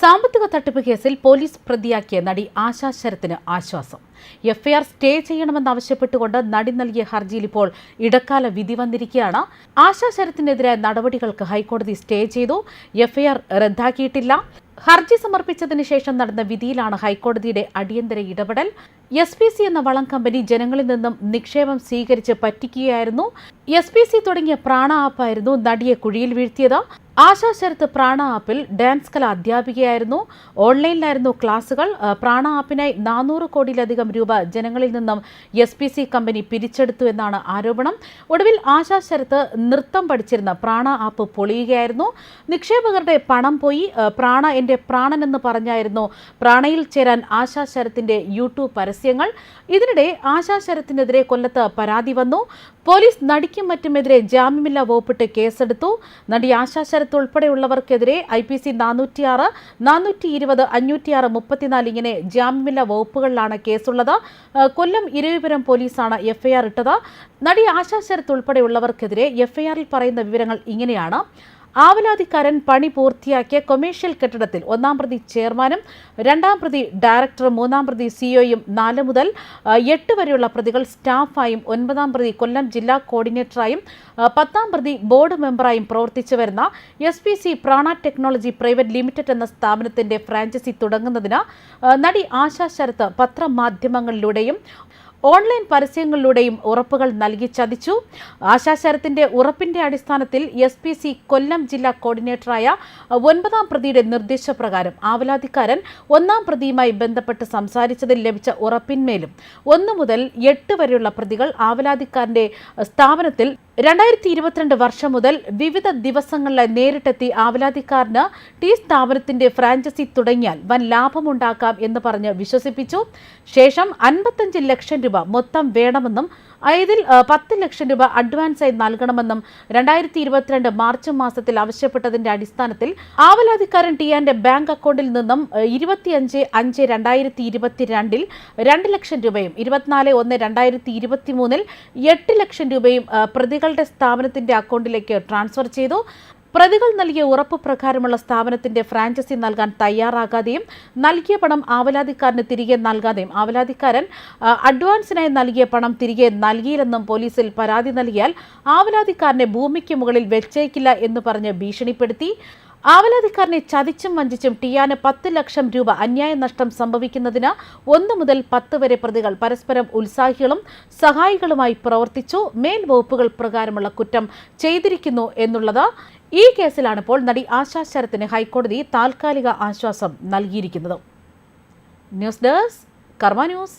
സാമ്പത്തിക തട്ടിപ്പ് കേസിൽ പോലീസ് പ്രതിയാക്കിയ നടി ആശാ ശരത്തിന് ആശ്വാസം. എഫ്ഐആർ സ്റ്റേ ചെയ്യണമെന്നാവശ്യപ്പെട്ടുകൊണ്ട് നടി നൽകിയ ഹർജിയിൽ ഇപ്പോൾ ഇടക്കാല വിധി വന്നിരിക്കുകയാണ്. ആശാ ശരത്തിനെതിരായ നടപടികൾക്ക് ഹൈക്കോടതി സ്റ്റേ ചെയ്തു. എഫ്ഐആർ റദ്ദാക്കിയിട്ടില്ല. ഹർജി സമർപ്പിച്ചതിന് ശേഷം നടന്ന വിധിയിലാണ് ഹൈക്കോടതിയുടെ അടിയന്തര ഇടപെടൽ. എസ് പി സി എന്ന വളം കമ്പനി ജനങ്ങളിൽ നിന്നും നിക്ഷേപം സ്വീകരിച്ച് പറ്റിക്കുകയായിരുന്നു. എസ് പി സി തുടങ്ങിയ പ്രാണ ആപ്പായിരുന്നു നടിയെ കുഴിയിൽ വീഴ്ത്തിയത്. ആശാ ശരത്ത് പ്രാണ ആപ്പിൽ ഡാൻസ് കല അധ്യാപികയായിരുന്നു. ഓൺലൈനിലായിരുന്നു ക്ലാസുകൾ. പ്രാണ ആപ്പിനായി നാനൂറ് കോടിയിലധികം രൂപ ജനങ്ങളിൽ നിന്നും എസ് പി സി കമ്പനി പിരിച്ചെടുത്തു എന്നാണ് ആരോപണം. ഒടുവിൽ ആശാ ശരത്ത് നൃത്തം പഠിച്ചിരുന്ന പ്രാണ ആപ്പ് പൊളിയുകയായിരുന്നു. നിക്ഷേപകരുടെ പണം പോയി. പ്രാണ എന്റെ പ്രാണൻ എന്ന് പറഞ്ഞായിരുന്നു പ്രാണയിൽ ചേരാൻ ആശാ ശരത്തിന്റെ യൂട്യൂബ് പരസ്യങ്ങൾ ഇതിനിടെ ആശാ ശരത്തിനെതിരെ കൊല്ലത്ത് പരാതി വന്നു. പോലീസ് നടിക്കും മറ്റുമെതിരെ ജാമ്യമില്ലാ വകുപ്പിട്ട് കേസെടുത്തു. നടി ആശാ ശരത്ത് ഉൾപ്പെടെയുള്ളവർക്കെതിരെ ഐ പി സി നാനൂറ്റിയാറ് നാനൂറ്റി ഇരുപത് അഞ്ഞൂറ്റിയാറ് മുപ്പത്തിനാല് ഇങ്ങനെ ജാമ്യമില്ലാ വകുപ്പുകളിലാണ് കേസുള്ളത്. കൊല്ലം ഇരവിപുരം പോലീസാണ് എഫ്ഐആർ ഇട്ടത്. നടി ആശാ ശരത്ത് ഉൾപ്പെടെയുള്ളവർക്കെതിരെ എഫ്ഐആറിൽ പറയുന്ന വിവരങ്ങൾ ഇങ്ങനെയാണ്. ആവലാതിക്കാരൻ പണി പൂർത്തിയാക്കിയ കൊമേഴ്ഷ്യൽ കെട്ടിടത്തിൽ ഒന്നാം പ്രതി ചെയർമാനും രണ്ടാം പ്രതി ഡയറക്ടറും മൂന്നാം പ്രതി സിഒയും നാല് മുതൽ എട്ട് വരെയുള്ള പ്രതികൾ സ്റ്റാഫായും ഒൻപതാം പ്രതി കൊല്ലം ജില്ലാ കോർഡിനേറ്ററായും പത്താം പ്രതി ബോർഡ് മെമ്പറായും പ്രവർത്തിച്ചു വരുന്ന S P C Prana technology private limited എന്ന സ്ഥാപനത്തിന്റെ ഫ്രാഞ്ചൈസി തുടങ്ങുന്നതിന് നടി ആശാ ശരത്ത് പത്രമാധ്യമങ്ങളിലൂടെയും ഓൺലൈൻ പരസ്യങ്ങളിലൂടെയും ഉറപ്പുകൾ നൽകി ചതിച്ചു. ആശാശരത്തിന്റെ ഉറപ്പിന്റെ അടിസ്ഥാനത്തിൽ എസ് പി സി കൊല്ലം ജില്ലാ കോർഡിനേറ്ററായ ഒൻപതാം പ്രതിയുടെ നിർദ്ദേശപ്രകാരം ആവലാതിക്കാരൻ ഒന്നാം പ്രതിയുമായി ബന്ധപ്പെട്ട് സംസാരിച്ചതിൽ ലഭിച്ച ഉറപ്പിന്മേലും ഒന്നു മുതൽ എട്ട് വരെയുള്ള പ്രതികൾ ആവലാതിക്കാരന്റെ സ്ഥാപനത്തിൽ രണ്ടായിരത്തി ഇരുപത്തിരണ്ട് വർഷം മുതൽ വിവിധ ദിവസങ്ങളിലെ നേരിട്ടെത്തി ആവലാതിക്കാരന് ടീ സ്ഥാപനത്തിന്റെ ഫ്രാഞ്ചൈസി തുടങ്ങിയാൽ വൻ ലാഭമുണ്ടാക്കാം എന്ന് പറഞ്ഞ് വിശ്വസിപ്പിച്ചു. ശേഷം അൻപത്തഞ്ച് ലക്ഷം രൂപ മൊത്തം വേണമെന്നും ഇതിൽ പത്ത് ലക്ഷം രൂപ അഡ്വാൻസായി നൽകണമെന്നും രണ്ടായിരത്തി ഇരുപത്തിരണ്ട് മാർച്ച് മാസത്തിൽ ആവശ്യപ്പെട്ടതിന്റെ അടിസ്ഥാനത്തിൽ ആവലാതിക്കാരൻ ടിയാന്റെ ബാങ്ക് അക്കൗണ്ടിൽ നിന്നും ഇരുപത്തിയഞ്ച് അഞ്ച് രണ്ടായിരത്തി ഇരുപത്തിരണ്ടിൽ രണ്ട് ലക്ഷം രൂപയും ഇരുപത്തിനാല് ഒന്ന് രണ്ടായിരത്തി ഇരുപത്തി മൂന്നിൽ എട്ട് ലക്ഷം രൂപയും പ്രതികളുടെ സ്ഥാപനത്തിന്റെ അക്കൗണ്ടിലേക്ക് ട്രാൻസ്ഫർ ചെയ്തു. പ്രതികൾ നൽകിയ ഉറപ്പ് പ്രകാരമുള്ള സ്ഥാപനത്തിന്റെ ഫ്രാഞ്ചൈസി നൽകാൻ തയ്യാറാകാതെയും നൽകിയ പണം ആവലാതിക്കാരന് തിരികെ നൽകാതെയും ആവലാതിക്കാരൻ അഡ്വാൻസിനായി നൽകിയ പണം തിരികെ നൽകിയില്ലെന്നും പോലീസിൽ പരാതി നൽകിയാൽ ആവലാതിക്കാരനെ ഭൂമിക്ക് മുകളിൽ വെച്ചേക്കില്ല എന്ന് പറഞ്ഞ് ഭീഷണിപ്പെടുത്തി. ആവലാതിക്കാരനെ ചതിച്ചും വഞ്ചിച്ചും ടിയാന് പത്ത് ലക്ഷം രൂപ അന്യായ നഷ്ടം സംഭവിക്കുന്നതിന് ഒന്ന് മുതൽ പത്ത് വരെ പ്രതികൾ പരസ്പരം ഉത്സാഹികളും സഹായികളുമായി പ്രവർത്തിച്ചു. മേൽ വകുപ്പുകൾ പ്രകാരമുള്ള കുറ്റം ചെയ്തിരിക്കുന്നു എന്നുള്ളത് ഈ കേസിലാണ് ഇപ്പോൾ നടി ആശാ ശരത്തിന് ഹൈക്കോടതി താൽക്കാലിക ആശ്വാസം നൽകിയിരിക്കുന്നത്. News desk Karma news.